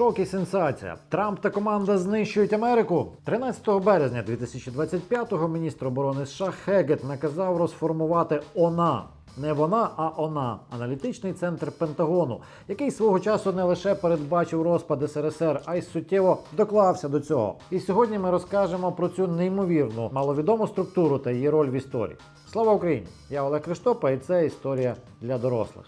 Шок і сенсація. Трамп та команда знищують Америку. 13 березня 2025-го міністр оборони США Хегет наказав розформувати ОНА. Не вона, а ОНА аналітичний центр Пентагону, який свого часу не лише передбачив розпад СРСР, а й суттєво доклався до цього. І сьогодні ми розкажемо про цю неймовірну маловідому структуру та її роль в історії. Слава Україні! Я Олег Криштопа, і це історія для дорослих.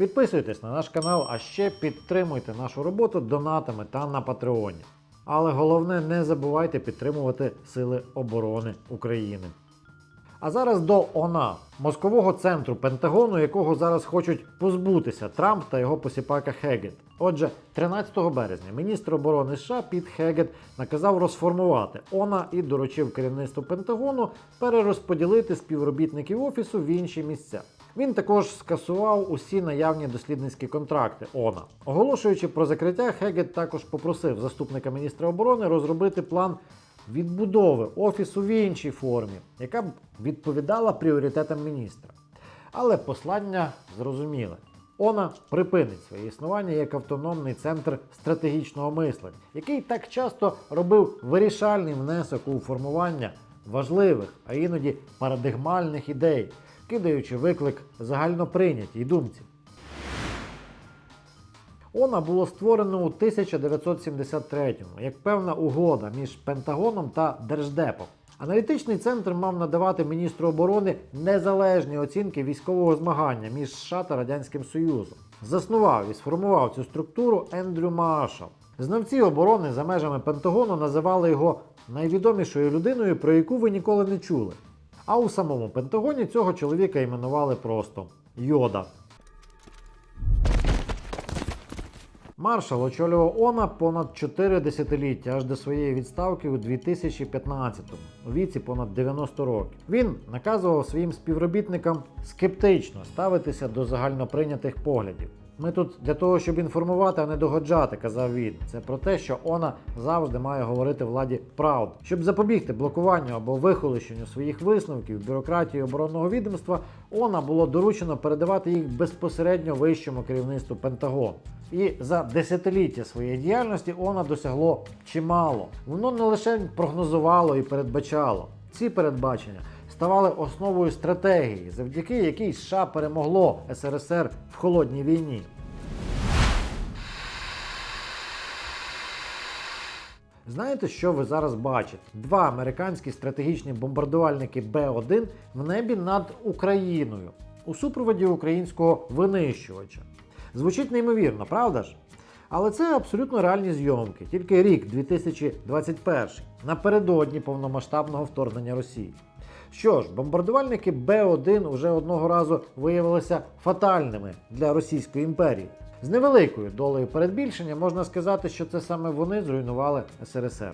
Підписуйтесь на наш канал, а ще підтримуйте нашу роботу донатами та на Патреоні. Але головне, не забувайте підтримувати Сили оборони України. А зараз до ОНА, мозкового центру Пентагону, якого зараз хочуть позбутися Трамп та його посіпака Хегет. Отже, 13 березня міністр оборони США Піт Хегет наказав розформувати ОНА і доручив керівництву Пентагону перерозподілити співробітників офісу в інші місця. Він також скасував усі наявні дослідницькі контракти ОНА. Оголошуючи про закриття, Хегет також попросив заступника міністра оборони розробити план відбудови офісу в іншій формі, яка б відповідала пріоритетам міністра. Але послання зрозуміле. ОНА припинить своє існування як автономний центр стратегічного мислення, який так часто робив вирішальний внесок у формування важливих, а іноді парадигмальних ідей, кидаючи виклик загальноприйнятій думці. ОНА було створено у 1973-му як певна угода між Пентагоном та Держдепом. Аналітичний центр мав надавати міністру оборони незалежні оцінки військового змагання між США та Радянським Союзом. Заснував і сформував цю структуру Ендрю Маршал. Знавці оборони за межами Пентагону називали його найвідомішою людиною, про яку ви ніколи не чули. А у самому Пентагоні цього чоловіка іменували просто Йода. Маршал очолював ОНА понад 4 десятиліття аж до своєї відставки у 2015-му, у віці понад 90 років. Він наказував своїм співробітникам скептично ставитися до загальноприйнятих поглядів. Ми тут для того, щоб інформувати, а не догоджати, казав він. Це про те, що ОНА завжди має говорити владі правду. Щоб запобігти блокуванню або вихолощенню своїх висновків бюрократії оборонного відомства, ОНА було доручено передавати їх безпосередньо вищому керівництву Пентагону. І за десятиліття своєї діяльності ОНА досягло чимало. Воно не лише прогнозувало і передбачало. Ці передбачення ставали основою стратегії, завдяки якій США перемогло СРСР в холодній війні. Знаєте, що ви зараз бачите? Два американські стратегічні бомбардувальники Б-1 в небі над Україною у супроводі українського винищувача. Звучить неймовірно, правда ж? Але це абсолютно реальні зйомки, тільки рік 2021, напередодні повномасштабного вторгнення Росії. Що ж, бомбардувальники Б-1 уже одного разу виявилися фатальними для Російської імперії. З невеликою долею передбільшення можна сказати, що це саме вони зруйнували СРСР.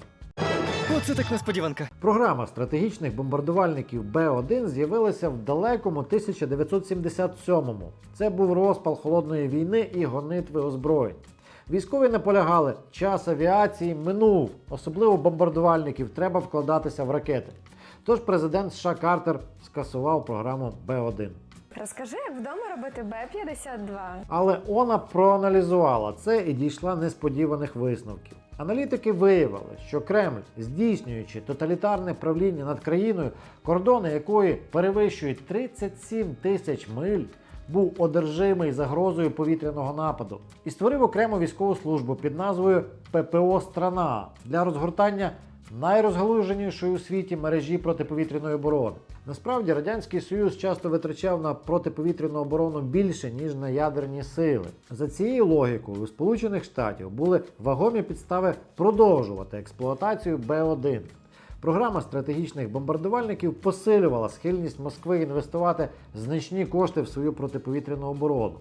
Оце так несподіванка. Програма стратегічних бомбардувальників Б-1 з'явилася в далекому 1977-му. Це був розпал холодної війни і гонитви озброєнь. Військові наполягали, час авіації минув, особливо бомбардувальників, треба вкладатися в ракети. Тож президент США Картер скасував програму Б-1. Розкажи, як вдома робити Б-52. Але вона проаналізувала це і дійшла несподіваних висновків. Аналітики виявили, що Кремль, здійснюючи тоталітарне правління над країною, кордони якої перевищують 37 тисяч миль, був одержимий загрозою повітряного нападу і створив окрему військову службу під назвою ППО Страна для розгортання найрозгалуженішої у світі мережі протиповітряної оборони. Насправді Радянський Союз часто витрачав на протиповітряну оборону більше, ніж на ядерні сили. За цією логікою у Сполучених Штатів були вагомі підстави продовжувати експлуатацію Б-1. Програма стратегічних бомбардувальників посилювала схильність Москви інвестувати значні кошти в свою протиповітряну оборону,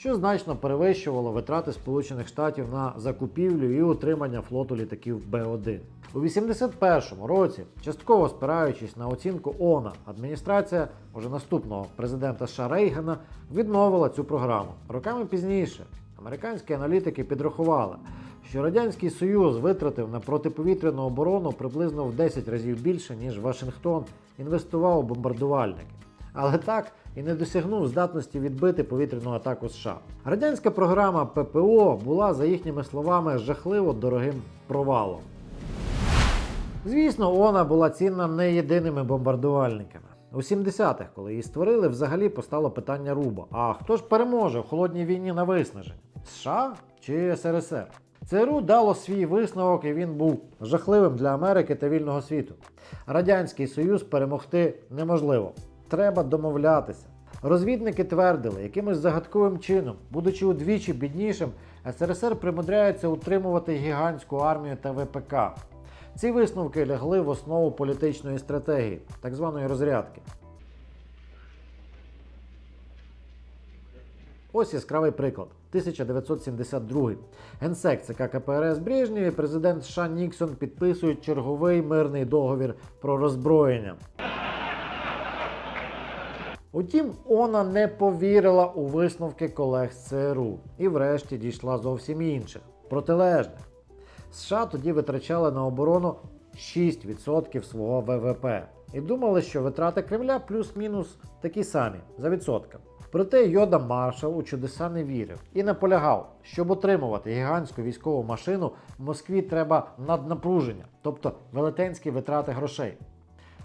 що значно перевищувало витрати Сполучених Штатів на закупівлю і утримання флоту літаків Б-1. У 81-му році, частково спираючись на оцінку ОНА, адміністрація уже наступного президента США Рейгана відмовила цю програму. Роками пізніше американські аналітики підрахували, що Радянський Союз витратив на протиповітряну оборону приблизно в 10 разів більше, ніж Вашингтон інвестував у бомбардувальники. Але так і не досягнув здатності відбити повітряну атаку США. Радянська програма ППО була, за їхніми словами, жахливо дорогим провалом. Звісно, вона була цінна не єдиними бомбардувальниками. У 70-х, коли її створили, взагалі постало питання руба. А хто ж переможе в холодній війні на виснаження? США чи СРСР? ЦРУ дало свій висновок, і він був жахливим для Америки та вільного світу. Радянський Союз перемогти неможливо. Треба домовлятися. Розвідники твердили, якимось загадковим чином, будучи удвічі біднішим, СРСР примудряється утримувати гігантську армію та ВПК. Ці висновки лягли в основу політичної стратегії, так званої розрядки. Ось яскравий приклад. 1972. Генсек ЦК КПРС Брежнєв і президент США Ніксон підписують черговий мирний договір про роззброєння. Утім, Она не повірила у висновки колег з ЦРУ і врешті дійшла зовсім інших, протилежних. США тоді витрачали на оборону 6% свого ВВП і думали, що витрати Кремля плюс-мінус такі самі за відсотками. Проте Йода Маршал у чудеса не вірив і наполягав, щоб отримувати гігантську військову машину, в Москві треба наднапруження, тобто велетенські витрати грошей.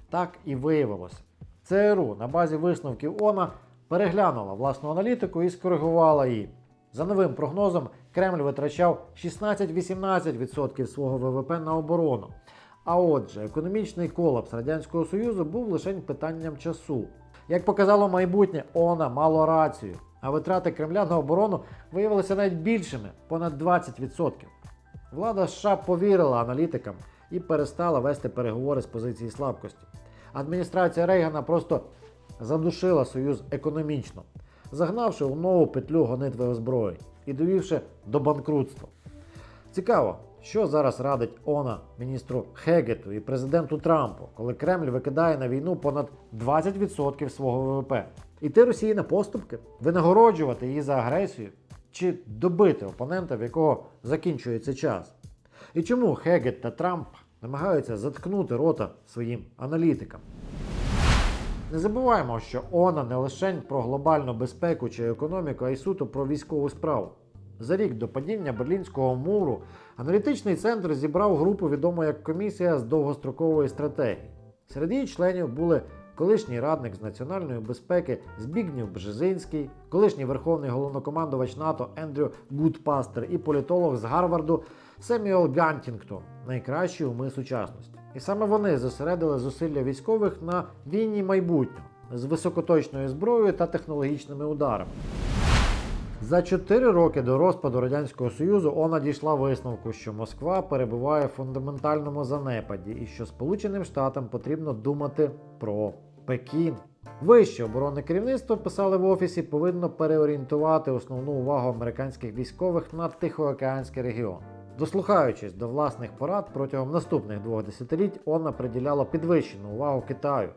Так і виявилося. ЦРУ на базі висновків ОНА переглянула власну аналітику і скоригувала її. За новим прогнозом, Кремль витрачав 16-18% свого ВВП на оборону. А отже, економічний колапс Радянського Союзу був лише питанням часу. Як показало майбутнє, ОНА мало рацію, а витрати Кремля на оборону виявилися навіть більшими понад 20%. Влада США повірила аналітикам і перестала вести переговори з позиції слабкості. Адміністрація Рейгана просто задушила Союз економічно, загнавши у нову петлю гонитви озброєнь і довівши до банкрутства. Цікаво, що зараз радить ОНА міністру Хегету і президенту Трампу, коли Кремль викидає на війну понад 20% свого ВВП. Іти Росії на поступки, винагороджувати її за агресію чи добити опонента, в якого закінчується час. І чому Хегет та Трамп намагаються заткнути рота своїм аналітикам? Не забуваємо, що ОНА не лише про глобальну безпеку чи економіку, а й суто про військову справу. За рік до падіння Берлінського муру аналітичний центр зібрав групу, відому як комісія з довгострокової стратегії. Серед її членів були колишній радник з національної безпеки Збігнів Бжезинський, колишній верховний головнокомандувач НАТО Ендрю Гудпастер і політолог з Гарварду Семюел Гантінгтон, найкращі уми сучасності. І саме вони зосередили зусилля військових на війні майбутнього з високоточною зброєю та технологічними ударами. За 4 роки до розпаду Радянського Союзу ОНА дійшла висновку, що Москва перебуває в фундаментальному занепаді і що Сполученим Штатам потрібно думати про Пекін. Вище оборонне керівництво писали в офісі, повинно переорієнтувати основну увагу американських військових на Тихоокеанський регіон. Дослухаючись до власних порад протягом наступних двох десятиліть, ОНА приділяла підвищену увагу Китаю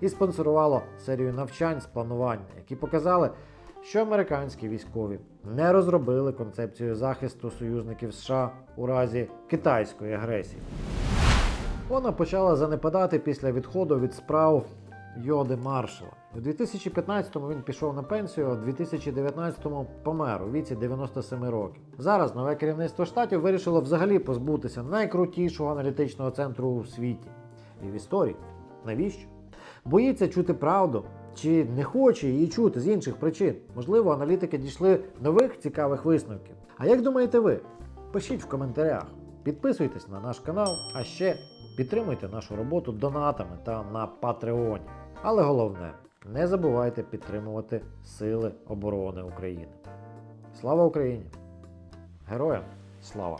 і спонсорувало серію навчань з планування, які показали, що американські військові не розробили концепцію захисту союзників США у разі китайської агресії. Вона почала занепадати після відходу від справ Йоди Маршала. У 2015-му він пішов на пенсію, а у 2019-му помер у віці 97 років. Зараз нове керівництво штатів вирішило взагалі позбутися найкрутішого аналітичного центру у світі і в історії. Навіщо? Боїться чути правду чи не хоче її чути з інших причин. Можливо, аналітики дійшли нових цікавих висновків. А як думаєте ви? Пишіть в коментарях. Підписуйтесь на наш канал, а ще підтримуйте нашу роботу донатами та на Патреоні. Але головне, не забувайте підтримувати Сили оборони України. Слава Україні! Героям слава!